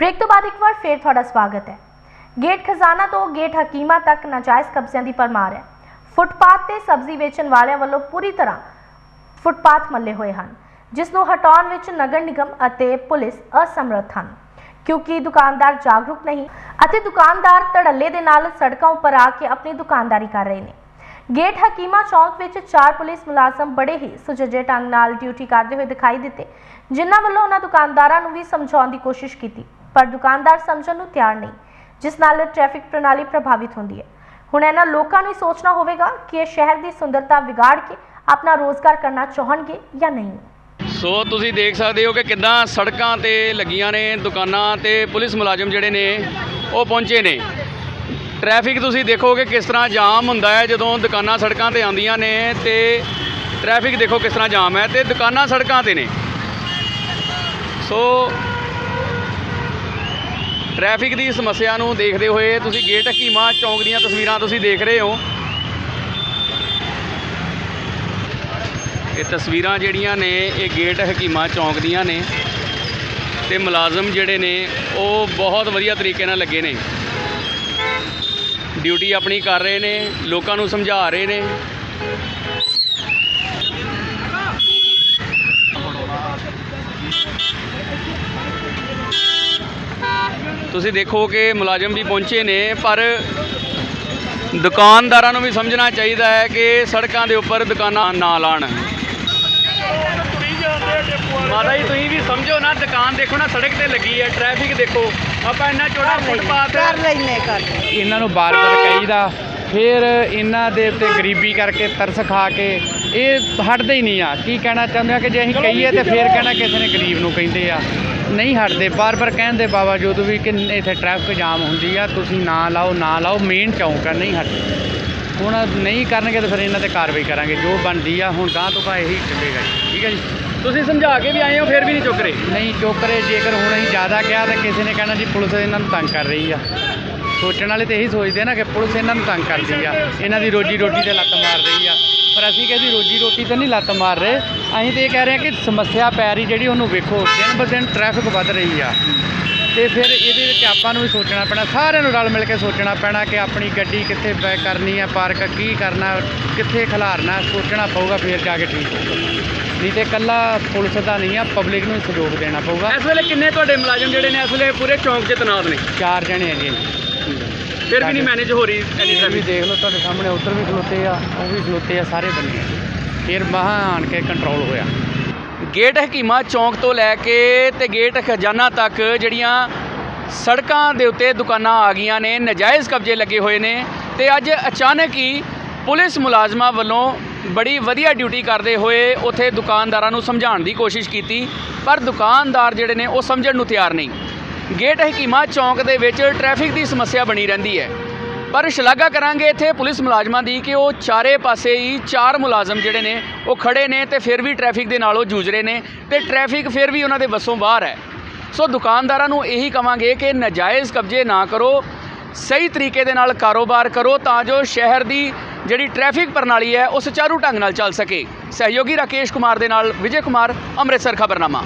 Break ਤੋਂ ਬਾਅਦ ਇੱਕ ਵਾਰ ਫੇਰ ਤੁਹਾਡਾ ਸਵਾਗਤ ਹੈ। ਗੇਟ ਖਜ਼ਾਨਾ ਤੋਂ ਗੇਟ ਹਕੀਮਾ ਤੱਕ ਨਾਜਾਇਜ਼ ਕਬਜ਼ਿਆਂ ਦੀ ਪਰਮਾਰ ਹੈ। ਫੁੱਟਪਾਥ ਤੇ ਸਬਜ਼ੀ ਵੇਚਣ ਵਾਲਿਆਂ ਵੱਲੋਂ ਪੂਰੀ ਤਰ੍ਹਾਂ ਫੁੱਟਪਾਥ ਮੱਲੇ ਹੋਏ ਹਨ, ਜਿਸ ਨੂੰ ਹਟਾਉਣ ਵਿੱਚ ਨਗਰ ਨਿਗਮ ਅਤੇ ਪੁਲਿਸ ਅਸਮਰੱਥ ਹਨ। ਕਿਉਂਕਿ ਦੁਕਾਨਦਾਰ ਜਾਗਰੂਕ ਨਹੀਂ ਅਤੇ ਦੁਕਾਨਦਾਰ ਧੜੱਲੇ ਦੇ ਨਾਲ ਸੜਕਾਂ ਉੱਪਰ ਆ ਕੇ ਆਪਣੀ ਦੁਕਾਨਦਾਰੀ ਕਰ ਰਹੇ ਨੇ। ਗੇਟ ਹਕੀਮਾ ਚੌਂਕ ਵਿੱਚ ਚਾਰ ਪੁਲਿਸ ਮੁਲਾਜ਼ਮ ਬੜੇ ਹੀ ਸੁਚੱਜੇ ਢੰਗ ਨਾਲ ਡਿਊਟੀ ਕਰਦੇ ਹੋਏ ਦਿਖਾਈ ਦਿੱਤੇ, ਜਿਨ੍ਹਾਂ ਵੱਲੋਂ ਉਹਨਾਂ ਦੁਕਾਨਦਾਰਾਂ ਨੂੰ ਵੀ ਸਮਝਾਉਣ ਦੀ ਕੋਸ਼ਿਸ਼ ਕੀਤੀ। ਪਰ ਦੁਕਾਨਦਾਰ ਸਮਝਣ ਨੂੰ ਤਿਆਰ ਨਹੀਂ, ਜਿਸ ਨਾਲ ਟ੍ਰੈਫਿਕ ਪ੍ਰਣਾਲੀ ਪ੍ਰਭਾਵਿਤ ਹੁੰਦੀ ਹੈ। ਹੁਣ ਇਹਨਾਂ ਲੋਕਾਂ ਨੂੰ ਸੋਚਣਾ ਹੋਵੇਗਾ ਕਿ ਇਹ ਸ਼ਹਿਰ ਦੀ ਸੁੰਦਰਤਾ ਵਿਗਾੜ ਕੇ ਆਪਣਾ ਰੋਜ਼ਗਾਰ ਕਰਨਾ ਚਾਹਣਗੇ ਜਾਂ ਨਹੀਂ। ਸੋ ਤੁਸੀਂ ਦੇਖ ਸਕਦੇ ਹੋ ਕਿ ਕਿੱਦਾਂ ਸੜਕਾਂ ਤੇ ਲੱਗੀਆਂ ਨੇ, ਦੁਕਾਨਾਂ ਤੇ ਪੁਲਿਸ ਮੁਲਾਜ਼ਮ ਜਿਹੜੇ ਨੇ, ਉਹ ਪਹੁੰਚੇ ਨੇ। ਟ੍ਰੈਫਿਕ ਤੁਸੀਂ ਦੇਖੋਗੇ ਕਿਸ ਤਰ੍ਹਾਂ ਜਾਮ ਹੁੰਦਾ ਹੈ ਜਦੋਂ ਦੁਕਾਨਾਂ ਸੜਕਾਂ ਤੇ ਆਉਂਦੀਆਂ ਨੇ ਤੇ ਟ੍ਰੈਫਿਕ ਦੇਖੋ ਕਿਸ ਤਰ੍ਹਾਂ ਜਾਮ ਹੈ ਤੇ ਦੁਕਾਨਾਂ ਸੜਕਾਂ ਤੇ ਨੇ। ਸੋ ਟ੍ਰੈਫਿਕ ਦੀ ਸਮੱਸਿਆ ਨੂੰ ਦੇਖਦੇ ਹੋਏ ਤੁਸੀਂ ਗੇਟ ਹਕੀਮਾ ਚੌਂਕ ਦੀਆਂ ਤਸਵੀਰਾਂ ਤੁਸੀਂ ਦੇਖ ਰਹੇ ਹੋ। ਇਹ ਤਸਵੀਰਾਂ ਜਿਹੜੀਆਂ ਨੇ, ਇਹ ਗੇਟ ਹਕੀਮਾ ਚੌਂਕ ਦੀਆਂ ਨੇ ਤੇ ਮੁਲਾਜ਼ਮ ਜਿਹੜੇ ਨੇ, ਉਹ ਬਹੁਤ ਵਧੀਆ ਤਰੀਕੇ ਨਾਲ ਲੱਗੇ ਨੇ। ਡਿਊਟੀ ਆਪਣੀ ਕਰ ਰਹੇ ਨੇ, ਲੋਕਾਂ ਨੂੰ ਸਮਝਾ ਰਹੇ ਨੇ। ਤੁਸੀਂ ਦੇਖੋ ਕਿ ਮੁਲਾਜ਼ਮ ਵੀ ਪਹੁੰਚੇ ਨੇ ਪਰ ਦੁਕਾਨਦਾਰਾਂ ਨੂੰ ਵੀ ਸਮਝਣਾ ਚਾਹੀਦਾ ਹੈ ਕਿ ਸੜਕਾਂ ਦੇ ਉੱਪਰ ਦੁਕਾਨਾਂ ਨਾ ਲਾਣ। ਮਾਤਾ ਜੀ ਤੁਸੀਂ ਵੀ ਸਮਝੋ ਨਾ ਦੁਕਾਨ ਦੇਖੋ ਨਾ ਸੜਕ ਤੇ ਲੱਗੀ ਹੈ ਟ੍ਰੈਫਿਕ ਦੇਖੋ। ਆਪਾਂ ਇੰਨਾ ਚੌੜਾ ਫੁੱਟਪਾਥ ਕਰ ਲੈਨੇ ਕਰ ਇਹਨਾਂ ਨੂੰ ਬਾਰ-ਬਾਰ ਕਹੀਦਾ ਫਿਰ ਇਹਨਾਂ ਦੇ ਉੱਤੇ ਗਰੀਬੀ ਕਰਕੇ ਤਰਸ ਖਾ ਕੇ ਇਹ ਹਟਦੇ ਹੀ ਨਹੀਂ ਆ। ਕੀ ਕਹਿਣਾ ਚਾਹੁੰਦੇ ਆ ਕਿ ਜੇ ਅਸੀਂ ਕਹੀਏ ਤੇ ਫਿਰ ਕਹਿਣਾ ਕਿਸੇ ਨੇ ਗਰੀਬ ਨੂੰ ਕਹਿੰਦੇ ਆ। ਨਹੀਂ ਹਟਦੇ ਬਾਰ-ਬਾਰ ਕਹਿਣ ਦੇ ਬਾਵਜੂਦ ਵੀ ਕਿ ਇੱਥੇ ਟ੍ਰੈਫਿਕ ਜਾਮ ਹੁੰਦੀ ਆ ਤੁਸੀਂ ਨਾ ਲਾਓ ਨਾ ਲਾਓ ਮੇਨ ਚੌਂਕ ਆ ਨਹੀਂ ਹਟਦੇ। ਹੁਣ ਨਹੀਂ ਕਰਨਗੇ ਤਾਂ ਫਿਰ ਇਹਨਾਂ ਤੇ ਕਾਰਵਾਈ ਕਰਾਂਗੇ ਜੋ ਬਣਦੀ ਆ ਹੁਣ ਗਾਂ ਤੋਂ ਗਾਂ ਇਹੀ ਚੱਲੇਗਾ ਜੀ। ਠੀਕ ਹੈ ਜੀ? ਤੁਸੀਂ ਸਮਝਾ ਕੇ ਵੀ ਆਏ ਹੋ ਫਿਰ ਵੀ ਨਹੀਂ ਚੁੱਕ ਰਹੇ? ਨਹੀਂ ਚੋਕਰੇ ਜੇਕਰ ਹੁਣ ਅਸੀਂ ਜ਼ਿਆਦਾ ਕਿਹਾ ਤਾਂ ਕਿਸੇ ਨੇ ਕਹਿਣਾ ਜੀ ਪੁਲਿਸ ਇਹਨਾਂ ਨੂੰ ਤੰਗ ਕਰ ਰਹੀ ਆ। ਸੋਚਣ ਵਾਲੇ ਤੇ ਇਹੀ ਸੋਚਦੇ ਆ ਨਾ ਕਿ ਪੁਲਿਸ ਇਹਨਾਂ ਨੂੰ ਤੰਗ ਕਰਦੀ ਆ ਇਹਨਾਂ ਦੀ ਰੋਜੀ ਰੋਟੀ ਤੇ ਲੱਤ ਮਾਰ ਰਹੀ ਆ। ਪਰ ਅਸੀਂ ਕਿਸੇ ਰੋਜੀ ਰੋਟੀ ਤੇ ਨਹੀਂ ਲੱਤ ਮਾਰ ਰਹੇ। ਅਸੀਂ ਤੇ ਇਹ ਕਹਿ ਰਹੇ ਹਾਂ ਕਿ ਸਮੱਸਿਆ ਪੈ ਰਹੀ ਜਿਹੜੀ ਉਹਨੂੰ ਵੇਖੋ ਦਿਨ ਬ ਦਿਨ ਟ੍ਰੈਫਿਕ ਵੱਧ ਰਹੀ ਆ। ਤੇ ਫਿਰ ਇਹਦੇ ਵਿੱਚ ਆਪਾਂ ਨੂੰ ਵੀ ਸੋਚਣਾ ਪੈਣਾ ਸਾਰਿਆਂ ਨੂੰ ਰਲ ਮਿਲ ਕੇ ਸੋਚਣਾ ਪੈਣਾ ਕਿ ਆਪਣੀ ਗੱਡੀ ਕਿੱਥੇ ਬੈ ਕਰਨੀ ਆ ਪਾਰਕ ਕੀ ਕਰਨਾ ਕਿੱਥੇ ਖਿਲਾਰਨਾ ਸੋਚਣਾ ਪਊਗਾ ਫਿਰ ਜਾ ਕੇ ਠੀਕ ਨਹੀਂ ਤੇ ਇਕੱਲਾ ਪੁਲਿਸ ਦਾ ਨਹੀਂ ਆ ਪਬਲਿਕ ਨੂੰ ਸਹਿਯੋਗ ਦੇਣਾ ਪਊਗਾ। ਇਸ ਵੇਲੇ ਕਿੰਨੇ ਤੁਹਾਡੇ ਮੁਲਾਜ਼ਮ ਜਿਹੜੇ ਨੇ? ਇਸ ਵੇਲੇ ਪੂਰੇ ਚੌਂਕ 'ਚ ਤਨਾਤ ਨੇ। ਚਾਰ ਜਣੇ ਹੈਗੇ ਫਿਰ ਵੀ ਨਹੀਂ ਮੈਨੇਜ ਹੋ ਰਹੀ ਐਨੀ ਇਹ ਵੀ ਟ੍ਰੈਫਿਕ ਦੇਖ ਲਓ ਤੁਹਾਡੇ ਸਾਹਮਣੇ ਉੱਧਰ ਵੀ ਖਲੋਤੇ ਆ ਉਹ ਵੀ ਖਲੋਤੇ ਆ ਸਾਰੇ ਬੰਦੇ। ਫਿਰ ਮਹਾਂ ਆਣ ਕੇ ਕੰਟਰੋਲ ਹੋਇਆ। ਗੇਟ ਹਕੀਮਾ ਚੌਂਕ ਤੋਂ ਲੈ ਕੇ ਤੇ ਗੇਟ ਖਜ਼ਾਨਾ ਤੱਕ ਜਿਹੜੀਆਂ ਸੜਕਾਂ ਦੇ ਉੱਤੇ ਦੁਕਾਨਾਂ ਆ ਗਈਆਂ ਨੇ ਨਜਾਇਜ਼ ਕਬਜ਼ੇ ਲੱਗੇ ਹੋਏ ਨੇ ਤੇ ਅੱਜ ਅਚਾਨਕ ਹੀ ਪੁਲਿਸ ਮੁਲਾਜ਼ਮਾਂ ਵੱਲੋਂ ਬੜੀ ਵਧੀਆ ਡਿਊਟੀ ਕਰਦੇ ਹੋਏ ਉੱਥੇ ਦੁਕਾਨਦਾਰਾਂ ਨੂੰ ਸਮਝਾਉਣ ਦੀ ਕੋਸ਼ਿਸ਼ ਕੀਤੀ ਪਰ ਦੁਕਾਨਦਾਰ ਜਿਹੜੇ ਨੇ ਉਹ ਸਮਝਣ ਨੂੰ ਤਿਆਰ ਨਹੀਂ। ਗੇਟ ਹਕੀਮਾ ਚੌਂਕ ਦੇ ਵਿੱਚ ਟ੍ਰੈਫਿਕ ਦੀ ਸਮੱਸਿਆ ਬਣੀ ਰਹਿੰਦੀ ਹੈ। ਪਰ ਸ਼ਲਾਘਾ ਕਰਾਂਗੇ ਇੱਥੇ ਪੁਲਿਸ ਮੁਲਾਜ਼ਮਾਂ ਦੀ ਕਿ ਉਹ ਚਾਰੇ ਪਾਸੇ ਹੀ ਚਾਰ ਮੁਲਾਜ਼ਮ ਜਿਹੜੇ ਨੇ, ਉਹ ਖੜੇ ਨੇ ਤੇ ਫਿਰ ਵੀ ਟ੍ਰੈਫਿਕ ਦੇ ਨਾਲ ਉਹ ਜੂਝ ਰਹੇ ਨੇ ਤੇ ਟ੍ਰੈਫਿਕ ਫਿਰ ਵੀ ਉਹਨਾਂ ਦੇ ਵੱਸੋਂ ਬਾਹਰ ਹੈ। ਸੋ ਦੁਕਾਨਦਾਰਾਂ ਨੂੰ ਇਹੀ ਕਵਾਂਗੇ ਕਿ ਨਾਜਾਇਜ਼ ਕਬਜ਼ੇ ਨਾ ਕਰੋ, ਸਹੀ ਤਰੀਕੇ ਦੇ ਨਾਲ ਕਾਰੋਬਾਰ ਕਰੋ ਤਾਂ ਜੋ ਸ਼ਹਿਰ ਦੀ ਜਿਹੜੀ ਟ੍ਰੈਫਿਕ ਪ੍ਰਣਾਲੀ ਹੈ ਉਹ ਸੁਚਾਰੂ ਢੰਗ ਨਾਲ ਚੱਲ ਸਕੇ। ਸਹਿਯੋਗੀ ਰਾਕੇਸ਼ ਕੁਮਾਰ ਦੇ ਨਾਲ ਵਿਜੇ ਕੁਮਾਰ, ਅੰਮ੍ਰਿਤਸਰ ਖਬਰਨਾਮਾ।